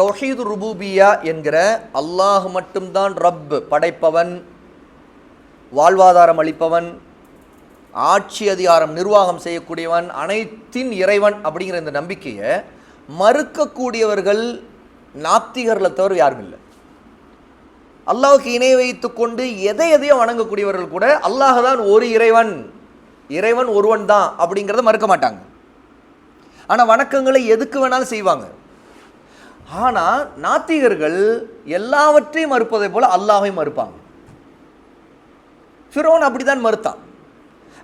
தௌஹீது ருபூபியா என்கிற அல்லாஹ் மட்டும்தான் ரப் படைப்பவன் வாழ்வாதாரம் அளிப்பவன் ஆட்சி அதிகாரம் நிர்வாகம் செய்யக்கூடியவன் அனைத்தின் இறைவன் அப்படிங்கிற இந்த நம்பிக்கையை மறுக்கக்கூடியவர்கள் நாத்திகர்களை தவிர யாரும் இல்லை. அல்லாஹுக்கு இணை வைத்து கொண்டு எதை எதையோ வணங்கக்கூடியவர்கள் கூட அல்லாஹ் தான் ஒரு இறைவன் இறைவன் ஒருவன் தான் அப்படிங்கிறத மறுக்க மாட்டாங்க. ஆனால் வணக்கங்களை எதுக்கு வேணாலும் செய்வாங்க. ஆனால் நாத்திகர்கள் எல்லாவற்றையும் மறுப்பதை போல அல்லாவையும் மறுப்பாங்க. ஃபிரோன் அப்படிதான் மறுத்தான்.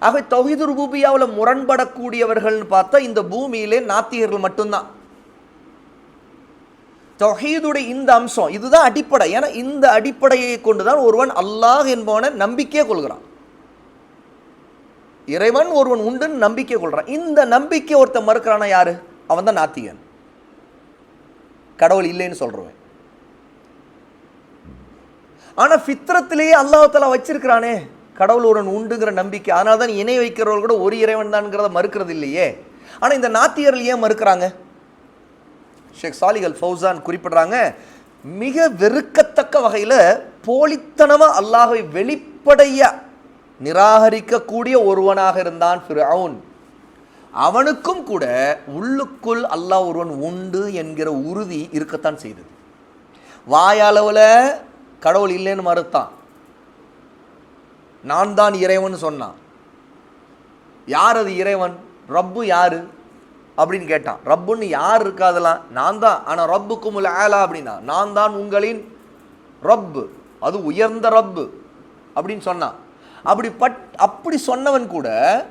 ஆகவே தௌஹீது ரூபியாவில் முரண்படக்கூடியவர்கள்னு பார்த்தா இந்த பூமியிலே நாத்திகர்கள் மட்டும்தான். தொகையுடைய இந்த அம்சம் இதுதான் அடிப்படை. ஏன்னா இந்த அடிப்படையை கொண்டுதான் ஒருவன் அல்லாஹ் என்பவனை நம்பிக்கையே கொள்கிறான். இறைவன் ஒருவன் உண்டுன்னு நம்பிக்கை கொள்கிறான் இந்த நம்பிக்கை ஒருத்தன் மறுக்கிறானா யாரு? அவன் தான் நாத்திகன். கடவுள் இல்லைன்னு சொல்கிறவன் ஆனால் ஃபித்ரத்திலேயே அல்லாஹால வச்சிருக்கிறானே கடவுள் ஒருவன் உண்டுங்கிற நம்பிக்கை. அதனால தான் இணை வைக்கிறவர்கள் கூட ஒரு இறைவன் தான்ங்கிறத மறுக்கிறது இல்லையே. ஆனால் இந்த நாத்தியர்கள் ஏன் மறுக்கிறாங்க? ஷேக் சாலிகல் ஃபௌசான் குறிப்பிடுறாங்க மிக வெறுக்கத்தக்க வகையில் போலித்தனமாக அல்லாஹை வெளிப்படைய நிராகரிக்கக்கூடிய ஒருவனாக இருந்தான் ஃபிரவுன் அவனுக்கும் கூட உள்ளுக்குள் அல்லாஹ் ஒருவன் உண்டு என்கிற உறுதி இருக்கத்தான் செய்தது. வாயளவில் கடவுள் இல்லைன்னு மறுத்தான். நான் தான் இறைவன் சொன்னான். யார் அது இறைவன்? ரப்பு யாரு? அப்படின்னு கேட்டான். ரப்புன்னு யார் இருக்காதெல்லாம் நான் தான். ஆனால் ரப்புக்கும் ஆலா அப்படின்னா நான் தான் உங்களின் ரப்பு. அது உயர்ந்த ரப்பு அப்படின்னு சொன்னான். அப்படி பட் அப்படி சொன்னவன் கூட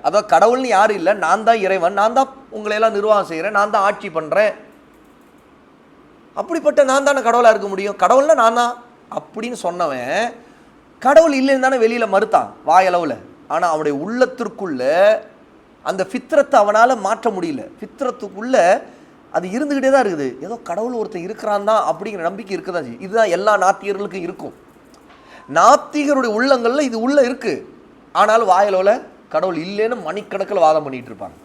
அதாவது கடவுள்னு யாரும் இல்லை நான் தான் இறைவன் நான் தான் உங்களை எல்லாம் நிர்வாகம் செய்கிறேன் நான் தான் ஆட்சி பண்ணுறேன் அப்படிப்பட்ட நான் தானே கடவுளாக இருக்க முடியும்? கடவுள்னா நான் தான். அப்படின்னு சொன்னவன் கடவுள் இல்லைன்னு தானே வெளியில் மறுத்தான் வாயளவில். ஆனால் அவனுடைய உள்ளத்திற்குள்ள அந்த ஃபித்ரத்தை அவனால் மாற்ற முடியல. ஃபித்ரத்துக்குள்ள அது இருந்துக்கிட்டே தான் இருக்குது. ஏதோ கடவுள் ஒருத்தர் இருக்கிறான் தான் அப்படிங்கிற நம்பிக்கை இருக்க தான் இதுதான் எல்லா நாத்தியர்களுக்கும் இருக்கும். நாத்திகருடைய உள்ளங்களில் இது உள்ள இருக்கு ஆனால் வாயளவில் கடவுள் இல்லைன்னு மணிக்கணக்கில் வாதம் பண்ணிட்டு இருப்பாங்க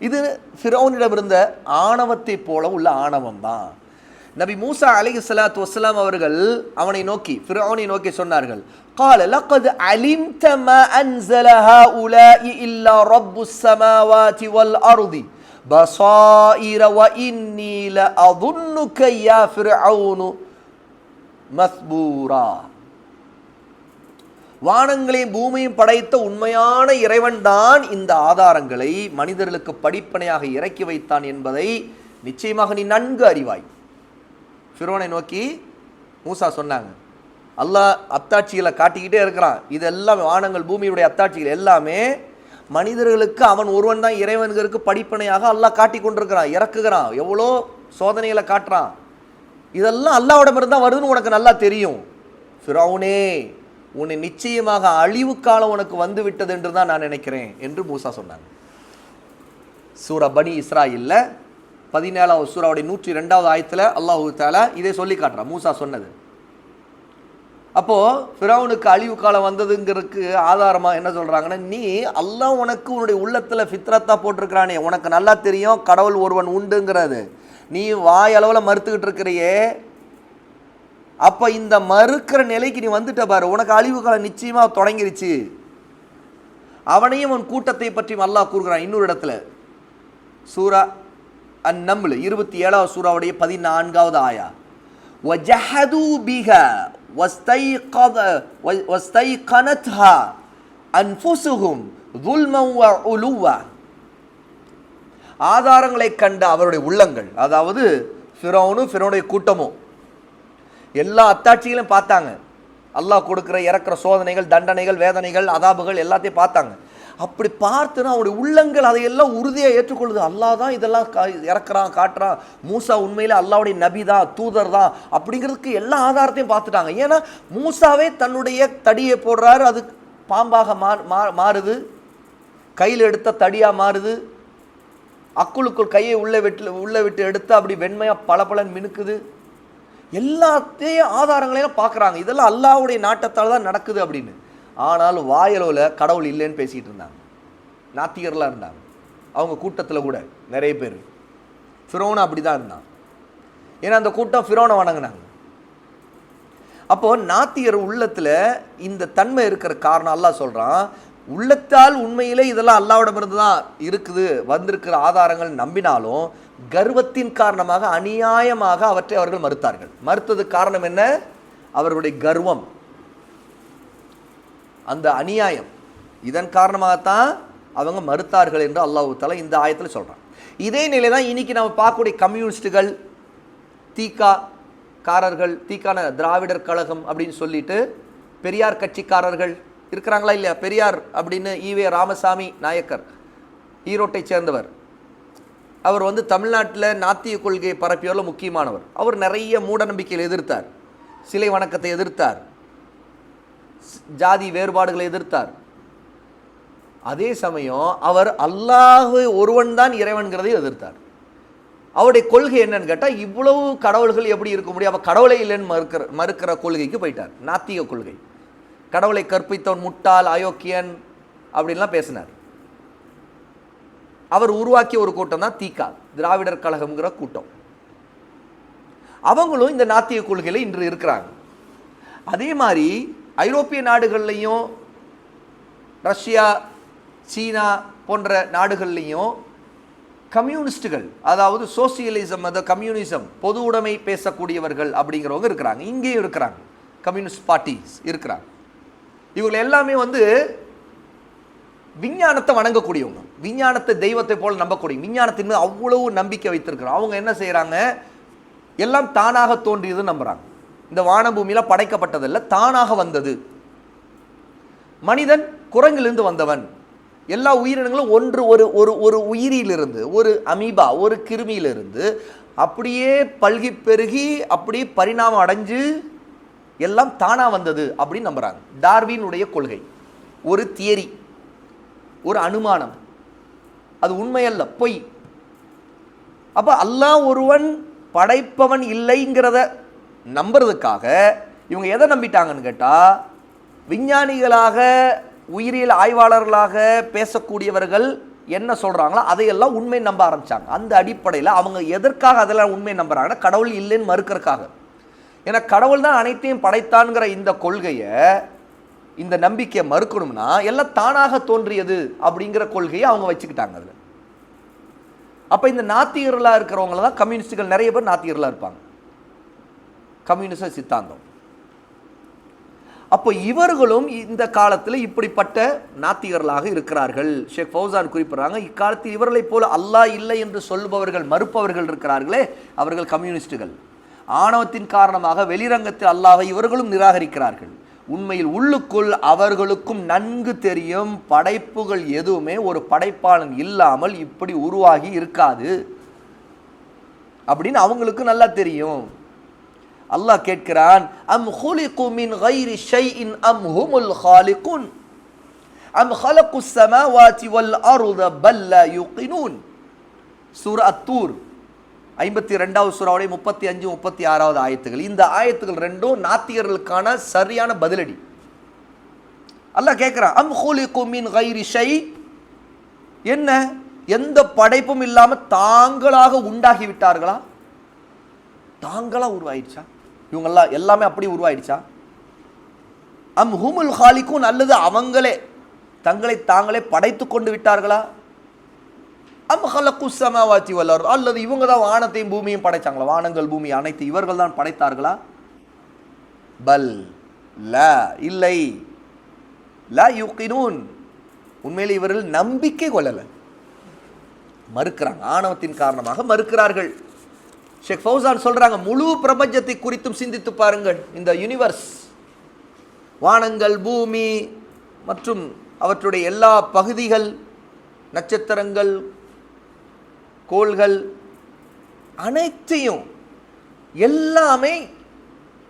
இது ஃபிரௌனிடம் இருந்த ஆணவத்தை போல உள்ள ஆணவம் தான் நபி மூசா அலைஹி ஸலாத்து வஸ்ஸலாம் அவர்கள் அவனை நோக்கி ஃபிரௌனை நோக்கி சொன்னார்கள் قال لقد علمت ما انزل هؤلاء الا رب السماوات والارض بصائر واني لاظنك يا فرعون மஸ்பூரா. வானங்களையும் பூமியும் படைத்த உண்மையான இறைவன்தான் இந்த ஆதாரங்களை மனிதர்களுக்கு படிப்பனையாக இறக்கி வைத்தான் என்பதை நிச்சயமாக நீ நன்கு அறிவாய். ஃபிரோனை நோக்கி மூசா சொன்னாங்க அல்லாஹ் அத்தாட்சிகளை காட்டிக்கிட்டே இருக்கிறான். இதெல்லாம் வானங்கள் பூமியுடைய அத்தாட்சிகள் எல்லாமே மனிதர்களுக்கு அவன் ஒருவன் தான் இறைவன்களுக்கு படிப்பனையாக அல்லாஹ் காட்டி கொண்டிருக்கிறான் இறக்குகிறான். எவ்வளோ சோதனைகளை காட்டுறான். இதெல்லாம் அல்லாவிடமிருந்து தான் வருதுன்னு உனக்கு நல்லா தெரியும். ஃபிரௌனே உன்னை நிச்சயமாக அழிவு காலம் உனக்கு வந்து விட்டது என்று தான் நான் நினைக்கிறேன் என்று மூசா சொன்னாங்க. சூரா பனி இஸ்ராயில்ல பதினேழாவது சூறாவுடைய நூற்றி ரெண்டாவது ஆயத்தில் அல்லாஹூ தாலா இதை சொல்லி காட்டுறான். மூசா சொன்னது. அப்போது ஃபிரௌனுக்கு அழிவு காலம் வந்ததுங்கிறதுக்கு ஆதாரமாக என்ன சொல்கிறாங்கன்னா நீ அல்லாஹ் உனக்கு உன்னுடைய உள்ளத்தில் ஃபித்ரத்தாக போட்டிருக்கிறானே உனக்கு நல்லா தெரியும் கடவுள் ஒருவன் உண்டுங்கிறது. நீ வாயளவில் மறுத்துக்கிட்டு இருக்கிறியே. அப்போ இந்த மறுக்கிற நிலைக்கு நீ வந்துட்ட பாரு உனக்கு அழிவு காலம் நிச்சயமாக தொடங்கிருச்சு. அவனையும் உன் கூட்டத்தை பற்றியும் அல்லாஹ் கூறுகிறான் இன்னொரு இடத்துல. சூரா அந்நம்பிள் இருபத்தி ஏழாவது சூறாவுடைய பதினான்காவது ஆயா. ஒஜஹது பிக واستيقنتها أنفسهم ظلما وعلوا ஆதாரங்களை கண்ட அவருடைய உள்ளங்கள் அதாவது ஃபிரௌனும் ஃபிரௌனுடைய கூட்டமும் எல்லா அத்தாட்சிகளையும் பார்த்தாங்க அல்லாஹ் கொடுக்குற இறக்குற சோதனைகள் தண்டனைகள் வேதனைகள் அதாபுகள் எல்லாத்தையும் பார்த்தாங்க அப்படி பார்த்துன்னா அவருடைய உள்ளங்கள் அதையெல்லாம் உறுதியாக ஏற்றுக்கொள்ளுது. அல்லாஹ் தான் இதெல்லாம் இறக்குறான் காட்டுறான். மூசா உண்மையில் அல்லாவுடைய நபி தான் தூதர் தான் அப்படிங்கிறதுக்கு எல்லா ஆதாரத்தையும் பார்த்துட்டாங்க. ஏன்னா மூசாவே தன்னுடைய தடியை போடுறாரு அது பாம்பாக மா மா- மாறுது. கையில் எடுத்த தடியாக மாறுது. அக்குளுக்குள் கையை உள்ளே விட்டு உள்ளே விட்டு எடுத்து அப்படி வெண்மையாக பளபளன்னு மினுக்குது. எல்லாத்தையும் ஆதாரங்களையும் பார்க்குறாங்க. இதெல்லாம் அல்லாவுடைய நாட்டத்தால் தான் நடக்குது அப்படின்னு. ஆனால் வாயளவில் கடவுள் இல்லைன்னு பேசிகிட்டு இருந்தாங்க. நாத்திகர்லாம் இருந்தாங்க. அவங்க கூட்டத்தில் கூட நிறைய பேர். ஃபிரோனும் அப்படி தான் இருந்தான். ஏன்னா அந்த கூட்டம் ஃபிரோனை வணங்கினாங்க. அப்போது நாத்தியர் உள்ளத்தில் இந்த தன்மை இருக்கிற காரணம் எல்லாம் சொல்கிறான் உள்ளத்தால் உண்மையிலே இதெல்லாம் அல்லாவிடமிருந்து தான் இருக்குது வந்திருக்கிற ஆதாரங்கள் நம்பினாலும் கர்வத்தின் காரணமாக அநியாயமாக அவற்றை அவர்கள் மறுத்தார்கள். மறுத்தது காரணம் என்ன? அவர்களுடைய கர்வம். அந்த அநியாயம். இதன் காரணமாகத்தான் அவங்க மறுத்தார்கள் என்று அல்லாஹ் தஆலா இந்த ஆயத்தில் சொல்கிறான் இதே நிலை தான் இன்னைக்கு நம்ம பார்க்கக்கூடிய கம்யூனிஸ்ட்டுகள் தீக்கா காரர்கள் தீக்கான திராவிடர் கழகம் அப்படின்னு சொல்லிட்டு பெரியார் கட்சிக்காரர்கள் இருக்கிறாங்களா இல்லையா? பெரியார் அப்படின்னு ஈவே ராமசாமி நாயக்கர் ஈரோட்டை சேர்ந்தவர். அவர் வந்து தமிழ்நாட்டில் நாத்திய கொள்கையை பரப்பியவரில் முக்கியமானவர். அவர் நிறைய மூட நம்பிக்கையில் எதிர்த்தார். சிலை வணக்கத்தை எதிர்த்தார். ஜாதி வேறுபாடுகளை எதிர்த்தார். அதே சமயம் அவர் அல்லாஹ் ஒருவன் தான் இறைவன்கிறதை எதிர்த்தார். அவருடைய கொள்கை என்னன்னு கேட்டால் இவ்வளவு கடவுள்கள் எப்படி இருக்க முடியும்? அப்போ கடவுளை இல்லைன்னு மறுக்கிற மறுக்கிற கொள்கைக்கு போயிட்டார். நாத்திக கொள்கை. கடவுளை கற்பித்தவன் முட்டாள் அயோக்கியன் அப்படின்லாம் பேசினார். அவர் உருவாக்கிய ஒரு கூட்டம் தான் தீகா திராவிடர் கழகம்ங்கிற கூட்டம். அவங்களும் இந்த நாத்திய கொள்கையில் இன்று இருக்கிறாங்க. அதே மாதிரி ஐரோப்பிய நாடுகள்லையும் ரஷ்யா சீனா போன்ற நாடுகள்லையும் கம்யூனிஸ்டுகள் அதாவது சோசியலிசம் அத கம்யூனிசம் பொது உடைமை பேசக்கூடியவர்கள் அப்படிங்கிறவங்க இருக்கிறாங்க. இங்கேயும் இருக்கிறாங்க. கம்யூனிஸ்ட் பார்ட்டிஸ் இருக்கிறாங்க. இவங்க எல்லாமே வந்து விஞ்ஞானத்தை வணங்கக்கூடியவங்க. விஞ்ஞானத்தை தெய்வத்தை போல நம்பக்கூடிய விஞ்ஞானத்தின் மீது அவ்வளவு நம்பிக்கை வைத்திருக்கிறோம். அவங்க என்ன செய்கிறாங்க எல்லாம் தானாக தோன்றியது நம்புறாங்க. இந்த வானபூமியில் படைக்கப்பட்டதல்ல தானாக வந்தது. மனிதன் குரங்கிலிருந்து வந்தவன். எல்லா உயிரினங்களும் ஒன்று ஒரு ஒரு ஒரு உயிரிலிருந்து ஒரு அமீபா ஒரு கிருமியிலிருந்து அப்படியே பல்கி பெருகி அப்படியே பரிணாமம் அடைஞ்சு எல்லாம் தானாக வந்தது அப்படின்னு நம்புறாங்க. டார்வினுடைய கொள்கை. ஒரு தியரி ஒரு அனுமானம். அது உண்மையல்ல பொய். அப்போ அல்லாஹ் ஒருவன் படைப்பவன் இல்லைங்கிறத நம்புறதுக்காக இவங்க எதை நம்பிட்டாங்கன்னு கேட்டால் விஞ்ஞானிகளாக உயிரியல் ஆய்வாளர்களாக பேசக்கூடியவர்கள் என்ன சொல்கிறாங்களோ அதையெல்லாம் உண்மை நம்ப ஆரம்பித்தாங்க அந்த அடிப்படையில் அவங்க எதற்காக அதெல்லாம் உண்மை நம்புறாங்கன்னா கடவுள் இல்லைன்னு மறுக்கறதுக்காக. ஏன்னா கடவுள் தான் அனைத்தையும் படைத்தான்ங்கிற இந்த கொள்கையை இந்த நம்பிக்கையை மறுக்கணும்னா எல்லாம் தானாக தோன்றியது அப்படிங்கிற கொள்கையை அவங்க வச்சுக்கிட்டாங்க அதில். அப்போ இந்த நாத்திகர்களாக இருக்கிறவங்கள தான் கம்யூனிஸ்டுகள் நிறைய பேர் நாத்திகர்களாக இருப்பாங்க. கம்யூனிச சித்தாந்தம். அப்போ இவர்களும் இந்த காலத்தில் இப்படிப்பட்ட நாத்திகர்களாக இருக்கிறார்கள். ஷேக் ஃபௌசான் குறிப்பிடுறாங்க இக்காலத்தில் இவர்களைப் போல அல்லாஹ் இல்லை என்று சொல்பவர்கள் மறுப்பவர்கள் இருக்கிறார்களே அவர்கள் கம்யூனிஸ்டுகள். ஆணவத்தின் காரணமாக வெளிரங்கத்தில் அல்லாஹை இவர்களும் நிராகரிக்கிறார்கள். உண்மையில் உள்ளுக்குள் அவர்களுக்கும் நன்கு தெரியும் படைப்புகள் எதுவுமே ஒரு படைப்பாளன் இல்லாமல் இப்படி உருவாகி இருக்காது. அப்படின்னு அவங்களுக்கு நல்லா தெரியும். அல்லாஹ் கேட்கிறான் அம் ஹுலிகு மின் கைரி ஷைஇன் அம் ஹுமுல் ஹாலிகுன்? அம் ஹலகு ஸமாவாதி வல் அர்த பல் யுகினூன் சூர் அத்தூர் ஐம்பத்தி ரெண்டாவது சூறாவுடைய முப்பத்தி அஞ்சு முப்பத்தி ஆறாவது ஆயத்துகள். இந்த ஆயத்துகள் ரெண்டும் நாத்திகர்களுக்கான சரியான பதிலடி. அல்லாஹ் கேட்குறான் அம் ஹுலிகு மின் கைரி ஷை என்ன? எந்த படைப்பும் இல்லாமல் தாங்களாக உண்டாகி விட்டார்களா? தாங்களாக உருவாயிடுச்சா? இவங்கெல்லாம் எல்லாமே அப்படி உருவாயிடுச்சா? அம் ஹுமுல் ஹாலிக்கும் அல்லது அவங்களே தங்களை தாங்களே படைத்து கொண்டு விட்டார்களா? அம் ஹலக்கு சமாவாத்தி வல்லர் அல்லது இவங்க தான் வானத்தையும் பூமியும் படைச்சாங்களா? வானங்கள் பூமி அனைத்து இவர்கள் தான் படைத்தார்களா? பல் ல இல்லை. ல யுக்கினூன். உண்மையில் இவர்கள் நம்பிக்கை கொள்ளலை. மறுக்கிறாங்க. ஆணவத்தின் காரணமாக மறுக்கிறார்கள். ஷேக் ஃபௌசான் சொல்கிறாங்க முழு பிரபஞ்சத்தை குறித்தும் சிந்தித்து பாருங்கள். இந்த யூனிவர்ஸ் வானங்கள் பூமி மற்றும் அவற்றுடைய எல்லா பகுதிகள் நட்சத்திரங்கள் கோள்கள் அனைத்தையும் எல்லாமே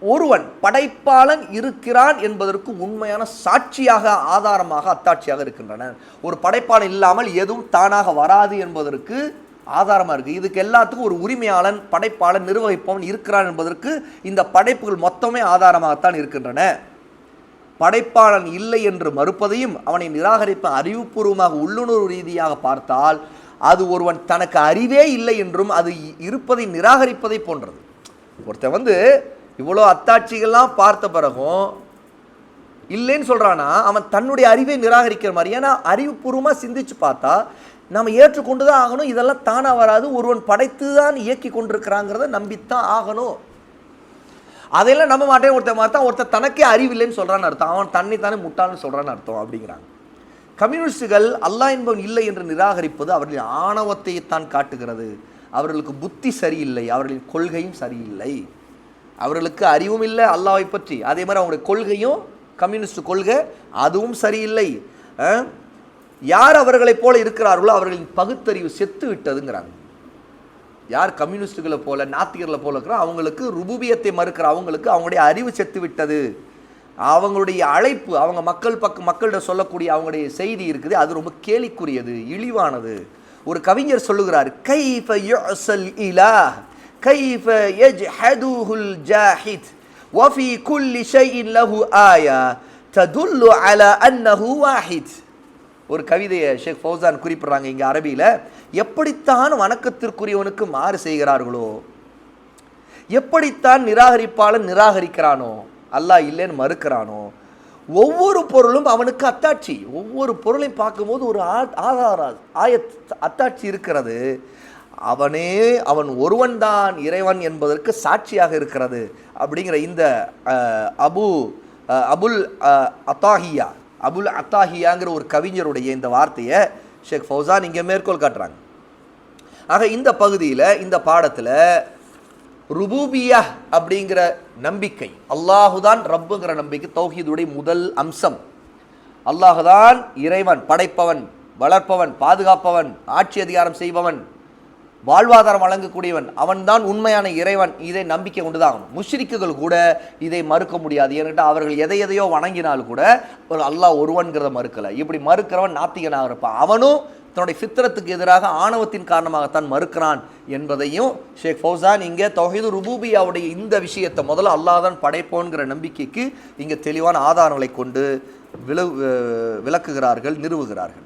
ஒருவன் படைப்பாளன் இருக்கிறான் என்பதற்கு உண்மையான சாட்சியாக ஆதாரமாக அத்தாட்சியாக இருக்கின்றன. ஒரு படைப்பாளன் இல்லாமல் எதுவும் தானாக வராது என்பதற்கு ஆதாரமாக இருக்குது இதுக்கு எல்லாத்துக்கும் ஒரு உரிமையாளன் படைப்பாளன் நிர்வகிப்பவன் இருக்கிறான் என்பதற்கு இந்த படைப்புகள் மொத்தமே ஆதாரமாகத்தான் இருக்கின்றன. படைப்பாளன் இல்லை என்று மறுப்பதையும் அவனை நிராகரிப்ப அறிவுபூர்வமாக உள்ளுணர்வு ரீதியாக பார்த்தால் அது ஒருவன் தனக்கு அறிவே இல்லை என்றும் அது இருப்பதை நிராகரிப்பதை போன்றது. ஒருத்தன் வந்து இவ்வளோ அத்தாட்சிகள்லாம் பார்த்த பிறகும் இல்லைன்னு சொல்கிறானா அவன் தன்னுடைய அறிவை நிராகரிக்கிற மாதிரி ஏன்னா அறிவுபூர்வமாக சிந்திச்சு பார்த்தா நம்ம ஏற்றுக்கொண்டு தான் ஆகணும். இதெல்லாம் தானாக வராது. ஒருவன் படைத்து தான் இயக்கி கொண்டிருக்கிறாங்கிறத நம்பித்தான் ஆகணும். அதையெல்லாம் நம்ப மாட்டேன். ஒருத்தன் பார்த்தா ஒருத்தன் தனக்கே அறிவில்லைன்னு சொல்கிறான்னு அர்த்தம். அவன் தன்னை தானே முட்டான்னு சொல்றான்னு அர்த்தம் அப்படிங்கிறாங்க. கம்யூனிஸ்டுகள் அல்லாஹ் என்பவன் இல்லை என்று நிராகரிப்பது அவர்களின் ஆணவத்தைத்தான் காட்டுகிறது. அவர்களுக்கு புத்தி சரியில்லை. அவர்களின் கொள்கையும் சரியில்லை. அவர்களுக்கு அறிவும் இல்லை அல்லாவை பற்றி. அதே மாதிரி அவங்களுடைய கொள்கையும் கம்யூனிஸ்ட் கொள்கை அதுவும் சரியில்லை. யார் அவர்களைப் போல இருக்கிறார்களோ அவர்களின் பகுத்தறிவு செத்து விட்டதுங்கிறாங்க யார் கம்யூனிஸ்டுகளை போல நாத்திகர்களை போல இருக்கிறோம் அவங்களுக்கு ருபுபியத்தை மறுக்கிற அவங்களுக்கு அவங்களுடைய அறிவு செத்து விட்டது அவங்களுடைய அழைப்பு அவங்க மக்கள் பக்கம் மக்கள்கிட்ட சொல்லக்கூடிய அவங்களுடைய செய்தி இருக்குது. அது ரொம்ப கேலிக்குரியது இழிவானது. ஒரு கவிஞர் சொல்லுகிறார் கைஃப யுசல் இலா கைஃப எஜ் ஹதுஹுல் ஜாஹித் வஃபி குல்லி ஷைஇன் லஹு ஆயா ததுல்லு அலா அன்னஹு வாஹித். ஒரு கவிதையை ஷேக் ஃபௌசான் குறிப்பிட்றாங்க இங்கே அரபியில். எப்படித்தான் வணக்கத்திற்குரியவனுக்கு மாறு செய்கிறார்களோ எப்படித்தான் நிராகரிப்பாளன் நிராகரிக்கிறானோ அல்லாஹ் இல்லைன்னு மறுக்கிறானோ ஒவ்வொரு பொருளும் அவனுக்கு அத்தாட்சி. ஒவ்வொரு பொருளையும் பார்க்கும்போது ஒரு ஆ- ஆதார ஆயத் அத்தாட்சி இருக்கிறது. அவனே அவன் ஒருவன்தான் இறைவன் என்பதற்கு சாட்சியாக இருக்கிறது அப்படிங்கிற இந்த அபு அபுல் அத்தாஹியா அபுல் அத்தாஹியாங்கிற ஒரு கவிஞருடைய இந்த வார்த்தையை ஷேக் ஃபௌசான் இங்கே மேற்கோள் காட்டுறாங்க. ஆக இந்த பகுதியில் இந்த பாடத்தில் ருபூபியா அப்படிங்கிற நம்பிக்கை அல்லாஹுதான் ரப்புங்கிற நம்பிக்கை தௌஹீதுடைய முதல் அம்சம். அல்லாஹுதான் இறைவன் படைப்பவன் வளர்ப்பவன் பாதுகாப்பவன் ஆட்சி அதிகாரம் செய்பவன் வாழ்வாதாரம் வழங்கக்கூடியவன் அவன்தான் உண்மையான இறைவன். இதை நம்பிக்கை கொண்டுதான் முஷ்ரிக்குகள் கூட இதை மறுக்க முடியாது. ஏன்னுட்டு அவர்கள் எதை எதையோ வணங்கினால் கூட ஒரு அல்லாஹ் ஒருவன்கிறத மறுக்கலை. இப்படி மறுக்கிறவன் நாத்திகனாக இருப்பான். அவனும் தன்னுடைய சித்திரத்துக்கு எதிராக ஆணவத்தின் காரணமாகத்தான் மறுக்கிறான் என்பதையும் ஷேக் ஃபௌசான் இங்கே தொகைது ருபூபியாவுடைய இந்த விஷயத்தை முதல்ல அல்லாதான் படைப்போங்கிற படைப்போன்கிற நம்பிக்கைக்கு இங்கே தெளிவான ஆதாரங்களை கொண்டு விளவு விளக்குகிறார்கள் நிறுவுகிறார்கள்.